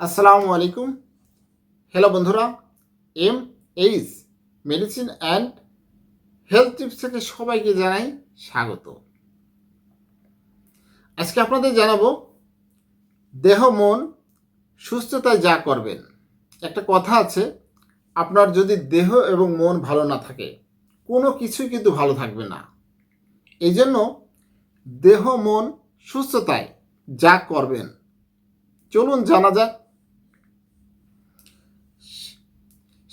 আসসালামু আলাইকুম। হ্যালো বন্ধুরা, M H medicine and health tips থেকে সবাইকে জানাই স্বাগত। আজকে আপনাদের জানাব, দেহ, মন সুস্থতায় যা করবেন। একটা কথা আছে, আপনার যদি দেহ এবং মন ভালো না থাকে, কোনো কিছুই কিন্তু ভালো থাকবে না। এই জন্য দেহ, মন সুস্থতায় যা করবেন, চলুন জানা যাক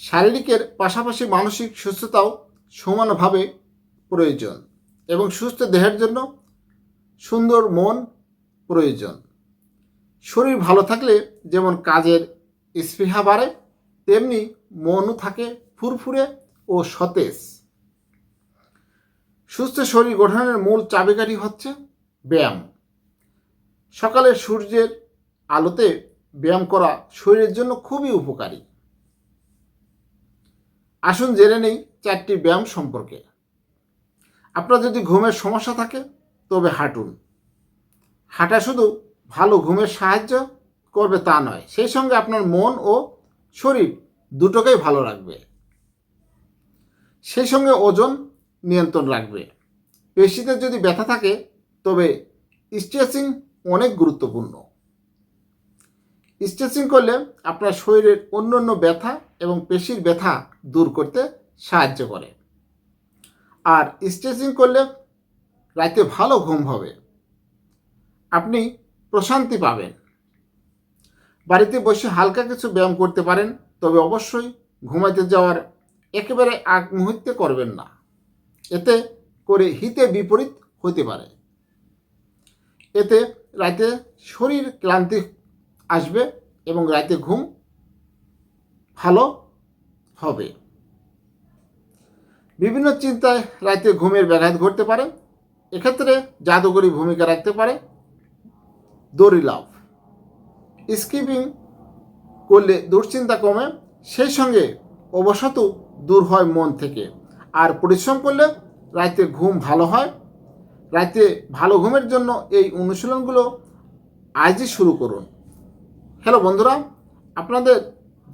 শারীরিকের পাশাপাশি মানসিক সুস্থতাও সমানভাবে প্রয়োজন এবং সুস্থ দেহের জন্য সুন্দর মন প্রয়োজন। শরীর ভালো থাকলে যেমন কাজের স্পৃহা বাড়ে, তেমনি মনও থাকে ফুরফুরে ও সতেজ। সুস্থ শরীর গঠনের মূল চাবিকাঠি হচ্ছে ব্যায়াম। সকালে সূর্যের আলোতে ব্যায়াম করা শরীরের জন্য খুবই উপকারী। আসুন জেনে নেই চারটি ব্যায়াম সম্পর্কে। আপনার যদি ঘুমের সমস্যা থাকে, তবে হাঁটুন। হাঁটা শুধু ভালো ঘুমের সাহায্য করবে তা নয়, সেই সঙ্গে আপনার মন ও শরীর দুটোকেই ভালো রাখবে। সেই সঙ্গে ওজন নিয়ন্ত্রণ রাখবে। পেশিতে যদি ব্যথা থাকে, তবে স্ট্রেচিং অনেক গুরুত্বপূর্ণ। স্ট্রেচিং করলে আপনার শরীরের অন্য অন্য ব্যথা এবং পেশির ব্যথা দূর করতে সাহায্য করে। আর স্ট্রেচিং করলে রাতে ভালো ঘুম হবে। আপনি প্রশান্তি পাবেন। বাড়িতে বসে হালকা কিছু ব্যায়াম করতে পারেন, তবে অবশ্যই ঘুমাইতে যাওয়ার একেবারে আগ মুহূর্তে করবেন না। এতে করে হিতে বিপরীত হতে পারে। এতে রাতে শরীর ক্লান্তি আসবে এবং রাতে ঘুম ভালো হবে। বিভিন্ন চিন্তায় রাতে ঘুমের ব্যাঘাত ঘটতে পারে। এক্ষেত্রে জাদুকরী ভূমিকা রাখতে পারে। দড়ি লাভ স্কিপিং করলে দুশ্চিন্তা কমে, সেই সঙ্গে অবসত দূর হয় মন থেকে। আর পরিশ্রম করলে রাতে ঘুম ভালো হয়। রাতে ভালো ঘুমের জন্য এই অনুশীলনগুলো আজই শুরু করুন। হ্যালো বন্ধুরা, আপনাদের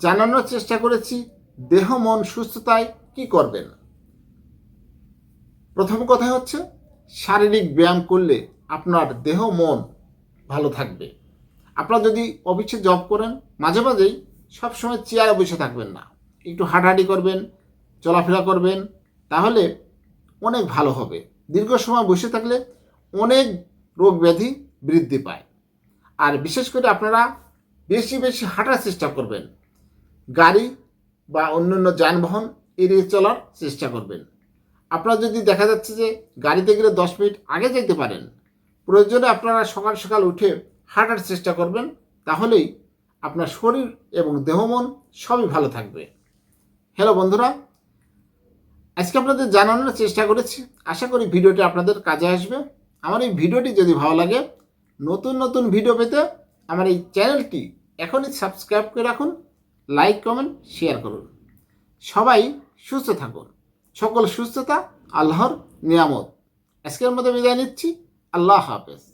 জানানোর চেষ্টা করেছি দেহ, মন, সুস্থতায় কি করবেন? প্রথম কথা হচ্ছে, শারীরিক ব্যায়াম করলে আপনার দেহ, মন ভালো থাকবে। আপনারা যদি অফিসে জব করেন, মাঝে মাঝেই সবসময় চেয়ারে বসে থাকবেন না। একটু হাঁটাহাঁটি করবেন, চলাফেরা করবেন, তাহলে অনেক ভালো হবে। দীর্ঘ সময় বসে থাকলে অনেক রোগ ব্যাধি বৃদ্ধি পায়। আর বিশেষ করে আপনারা বেশি বেশি হাঁটার চেষ্টা করবেন। গাড়ি বা অন্যান্য যানবাহন এড়িয়ে চলার চেষ্টা করবেন। আপনারা যদি দেখা যাচ্ছে যে গাড়িতে গেলে দশ মিনিট আগে যেতে পারেন, প্রয়োজনে আপনারা সকাল সকাল উঠে হাঁটার চেষ্টা করবেন, তাহলেই আপনার শরীর এবং দেহ মন সবই ভালো থাকবে। হ্যালো বন্ধুরা, আজকে আপনাদের জানানোর চেষ্টা করেছি। আশা করি ভিডিওটি আপনাদের কাজে আসবে। আমার এই ভিডিওটি যদি ভালো লাগে, নতুন নতুন ভিডিও পেতে আমার এই চ্যানেলটি এখনই সাবস্ক্রাইব করে রাখুন লাইক কমেন্ট শেয়ার করুন। সবাই সুস্থ থাকুন। সকল সুস্থতা, আল্লাহর নিয়ামত। আজকের মতো বিদায় নিচ্ছি। আল্লাহ হাফেজ।